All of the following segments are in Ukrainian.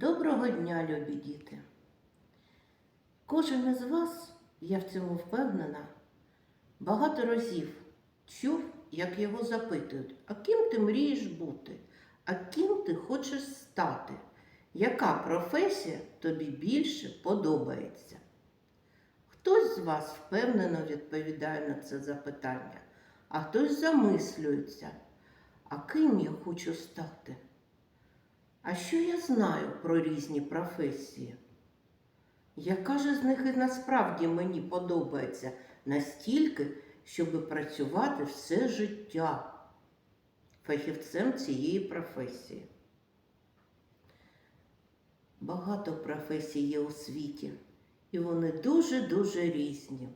Доброго дня, любі діти! Кожен із вас, я в цьому впевнена, багато разів чув, як його запитують, а ким ти мрієш бути, а ким ти хочеш стати, яка професія тобі більше подобається? Хтось з вас впевнено відповідає на це запитання, а хтось замислюється, а ким я хочу стати? А що я знаю про різні професії? Яка ж з них і насправді мені подобається настільки, щоб працювати все життя фахівцем цієї професії? Багато професій є у світі, і вони дуже-дуже різні.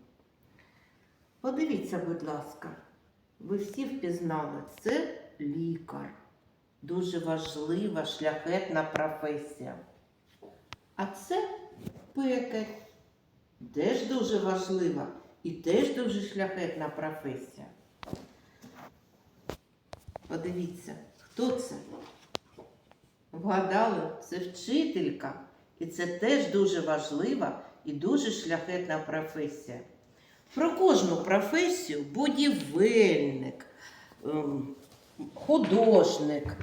Подивіться, будь ласка, ви всі впізнали, це лікар дуже важлива, шляхетна професія. А це пекар. Теж дуже важлива і теж дуже шляхетна професія. Подивіться, хто це? Вгадали, це вчителька. І це теж дуже важлива і дуже шляхетна професія. Про кожну професію будівельник, ем, художник,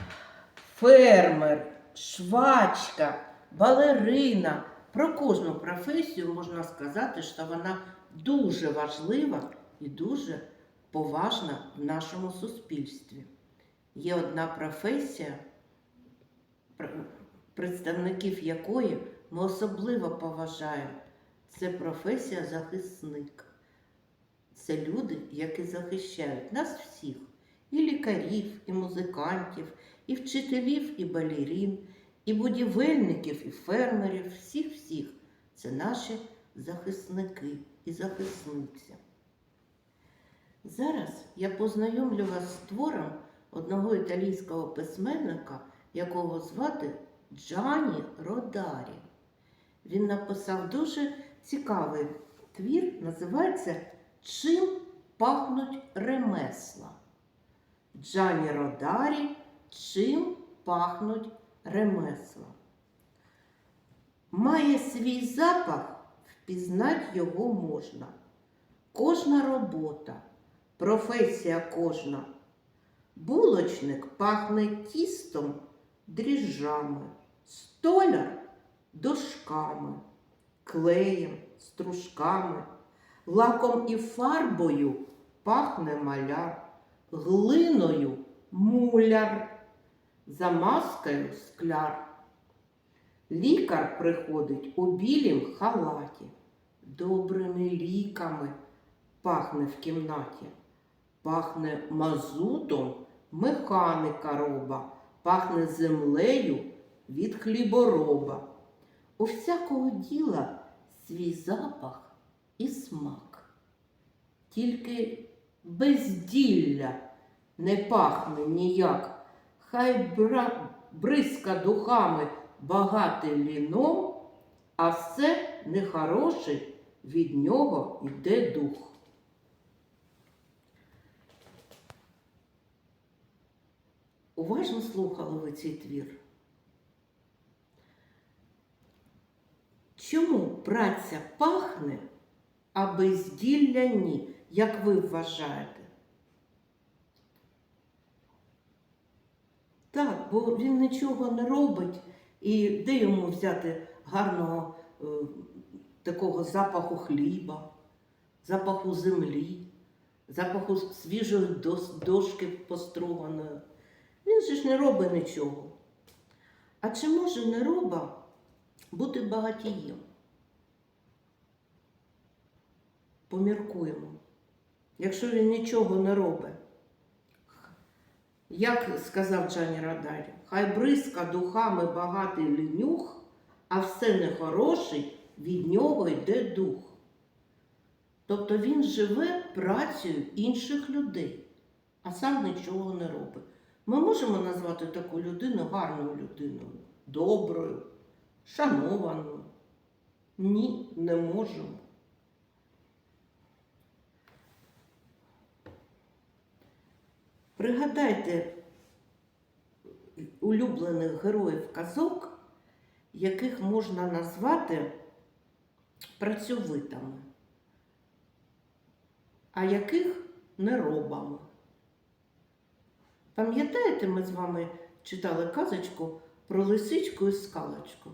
фермер, швачка, балерина. Про кожну професію можна сказати, що вона дуже важлива і дуже поважна в нашому суспільстві. Є одна професія, представників якої ми особливо поважаємо. Це професія захисник. Це люди, які захищають нас всіх і лікарів, і музикантів, і вчителів, і балерін, і будівельників, і фермерів, всіх-всіх. Це наші захисники і захисниці. Зараз я познайомлю вас з твором одного італійського письменника, якого звати Джані Родарі. Він написав дуже цікавий твір, називається Чим пахнуть ремесла. Джані Родарі, чим пахнуть ремесла. Має свій запах, впізнать його можна. Кожна робота, професія кожна. Булочник пахне тістом, дріжджами, столяр дошками, клеєм, стружками, лаком і фарбою пахне маляр глиною муляр, замазкою скляр. Лікар приходить у білім халаті, добрими ліками пахне в кімнаті, пахне мазутом механика роба, пахне землею від хлібороба. У всякого діла свій запах і смак. Тільки безділля не пахне ніяк, хай бра... бризка духами багатий ліном, а все нехороше від нього йде дух. Уважно слухали ви цей твір. Чому праця пахне, а безділля ні? Як ви вважаєте? Так, бо він нічого не робить, і де йому взяти гарного е, такого запаху хліба, запаху землі, запаху свіжої дошки поструганої. Він же ж не робить нічого. А чи може не роба бути багатієм? Поміркуємо. Якщо він нічого не робить. Як сказав Джані Радарі, хай бризка духами багатий лінюх, а все нехороший від нього йде дух. Тобто він живе працею інших людей, а сам нічого не робить. Ми можемо назвати таку людину гарною людиною, доброю, шанованою? Ні, не можемо. Пригадайте улюблених героїв казок, яких можна назвати працьовитими, а яких неробами. Пам'ятаєте, ми з вами читали казочку про лисичку і скалочку?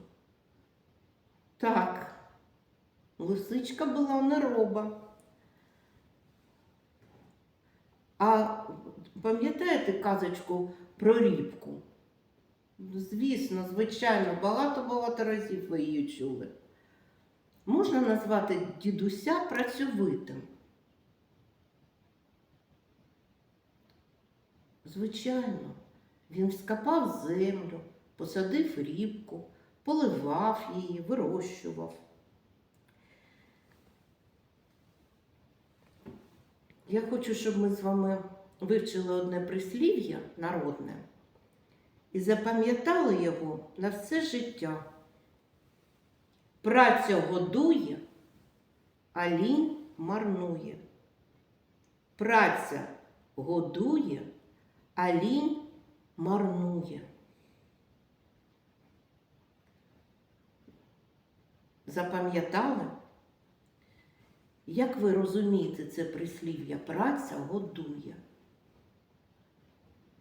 Так, лисичка була нероба. А пам'ятаєте казочку про рібку? Звісно, звичайно, багато-багато разів ви її чули. Можна назвати дідуся працьовитим. Звичайно, він вскопав землю, посадив рібку, поливав її, вирощував. Я хочу, щоб ми з вами вивчили одне прислів'я народне і запам'ятали його на все життя. Праця годує, а лінь марнує. Праця годує, а лінь марнує. Запам'ятали? Як ви розумієте це прислів'я? Праця годує.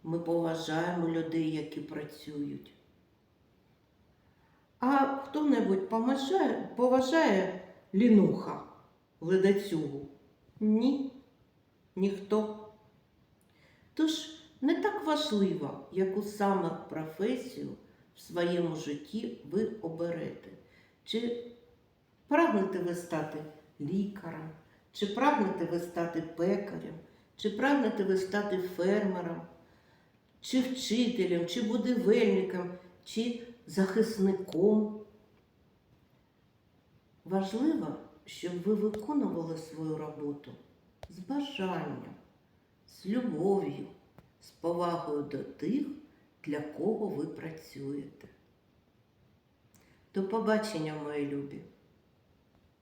Ми поважаємо людей, які працюють. А хто-небудь поважає, поважає лінуха, ледацюгу? Ні, ніхто. Тож не так важливо, яку саме професію в своєму житті ви оберете. Чи прагнете ви стати лікарем, чи прагнете ви стати пекарем, чи прагнете ви стати фермером, чи вчителем, чи будівельником, чи захисником. Важливо, щоб ви виконували свою роботу з бажанням, з любов'ю, з повагою до тих, для кого ви працюєте. До побачення, мої любі!